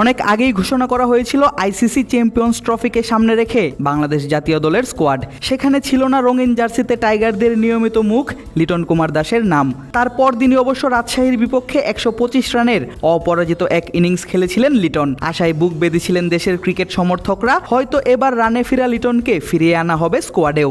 অনেক আগেই ঘোষণা করা হয়েছিল আইসিসি চ্যাম্পিয়ন্স ট্রফিকে সামনে রেখে বাংলাদেশ জাতীয় দলের স্কোয়াড। সেখানে ছিল না রঙিন জার্সিতে টাইগারদের নিয়মিত মুখ, লিটন কুমার দাসের নাম। তারপর দিনই অবশ্য রাজশাহীর বিপক্ষে একশো পঁচিশ রানের অপরাজিত এক ইনিংস খেলেছিলেন লিটন। আশায় বুক বেঁধেছিলেন দেশের ক্রিকেট সমর্থকরা, হয়তো এবার রানে ফিরা লিটনকে ফিরিয়ে আনা হবে স্কোয়াডেও।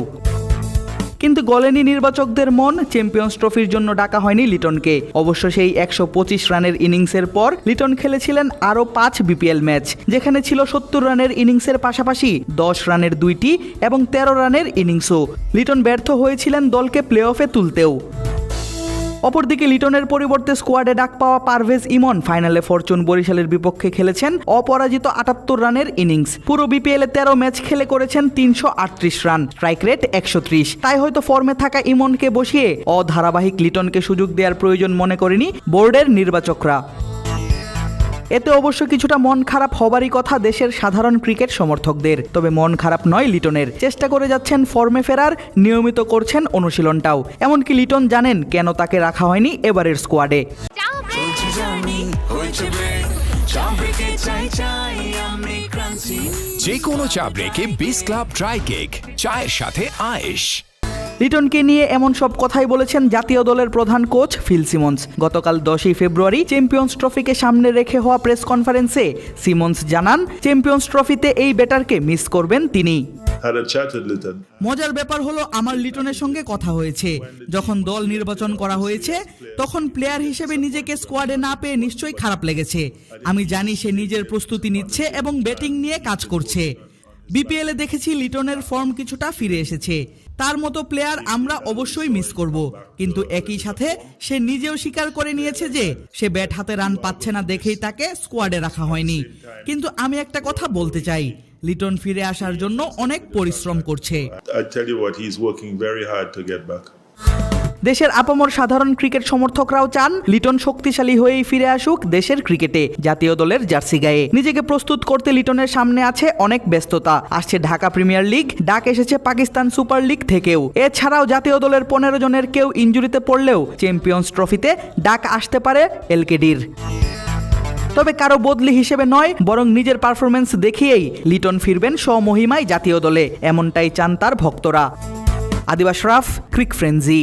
কিন্তু গলেনি নির্বাচকদের মন চ্যাম্পিয়ন্স ট্রফির জন্য ডাকা হয়নি লিটনকে। অবশ্য সেই একশো পঁচিশ রানের ইনিংসের পর লিটন খেলেছিলেন আরও পাঁচ বিপিএল ম্যাচ, যেখানে ছিল সত্তর রানের ইনিংসের পাশাপাশি দশ রানের দুইটি এবং তেরো রানের ইনিংসও। লিটন ব্যর্থ হয়েছিলেন দলকে প্লে অফে তুলতেও। অপরদিকে লিটনের পরিবর্তে স্কোয়াডে ডাক পাওয়া পারভেজ ইমন ফাইনালে ফরচুন বরিশালের বিপক্ষে খেলেছেন অপরাজিত আটাত্তর রানের ইনিংস। পুরো বিপিএলে তেরো ম্যাচ খেলে করেছেন তিনশো আটত্রিশ রান। স্ট্রাইক রেট একশো ত্রিশ। তাই হয়তো ফর্মে থাকা ইমনকে বসিয়ে অধারাবাহিক লিটনকে সুযোগ দেওয়ার প্রয়োজন মনে করেনি বোর্ডের নির্বাচকরা। এতে অবশ্য কিছুটা মন খারাপ হবারই কথা দেশের সাধারণ ক্রিকেট সমর্থকদের। তবে মন খারাপ নয় লিটনের। চেষ্টা করে যাচ্ছেন ফর্মে ফেরার নিয়মিত করছেন অনুশীলনটাও। এমনকি লিটন জানেন কেন তাকে রাখা হয়নি এবারের স্কোয়াডে। যে কোনো চা ব্রেকে বিস ক্লাব ড্রাই কেক চায়ের সাথে আয়েশ। লিটনকে নিয়ে এমন সব কথাই বলেছেন জাতীয় দলের প্রধান কোচ ফিল সিমন্স। গতকাল দশই ফেব্রুয়ারি চ্যাম্পিয়ন্স ট্রফিকে সামনে রেখে হওয়া প্রেস কনফারেন্সে সিমন্স জানান চ্যাম্পিয়ন্স ট্রফিতে এই ব্যাটারকে মিস করবেন তিনি. মজার ব্যাপার হলো আমার লিটনের সঙ্গে কথা হয়েছে। যখন দল নির্বাচন করা হয়েছে তখন প্লেয়ার হিসেবে নিজেকে স্কোয়াডে না পেয়ে নিশ্চয়ই খারাপ লেগেছে। আমি জানি সে নিজের প্রস্তুতি নিচ্ছে এবং ব্যাটিং নিয়ে কাজ করছে। বিপিএল দেখেছি লিটনের ফর্ম কিছুটা ফিরে এসেছে। তার মতো প্লেয়ার আমরা অবশ্যই মিস করব। কিন্তু একই সাথে সে নিজেও স্বীকার করে নিয়েছে যে, সে ব্যাট হাতে রান পাচ্ছে না দেখেই তাকে স্কোয়াডে রাখা হয়নি। কিন্তু আমি একটা কথা বলতে চাই, লিটন ফিরে আসার জন্য অনেক পরিশ্রম করছে। দেশের আপামর সাধারণ ক্রিকেট সমর্থকরাও চান লিটন শক্তিশালী হয়েই ফিরে আসুক দেশের ক্রিকেটে, জাতীয় দলের জার্সি গায়ে। নিজেকে প্রস্তুত করতে লিটনের সামনে আছে অনেক ব্যস্ততা। আসছে ঢাকা প্রিমিয়ার লিগ, ডাক এসেছে পাকিস্তান সুপার লিগ থেকেও। এছাড়াও জাতীয় দলের পনেরো জনের কেউ ইঞ্জুরিতে পড়লেও চ্যাম্পিয়ন্স ট্রফিতে ডাক আসতে পারে এলকেডির। তবে কারও বদলি হিসেবে নয়, বরং নিজের পারফরমেন্স দেখিয়েই লিটন ফিরবেন স্বমহিমায় জাতীয় দলে, এমনটাই চান তার ভক্তরা। আদিবাস রাফ, ক্রিক ফ্রেন্জি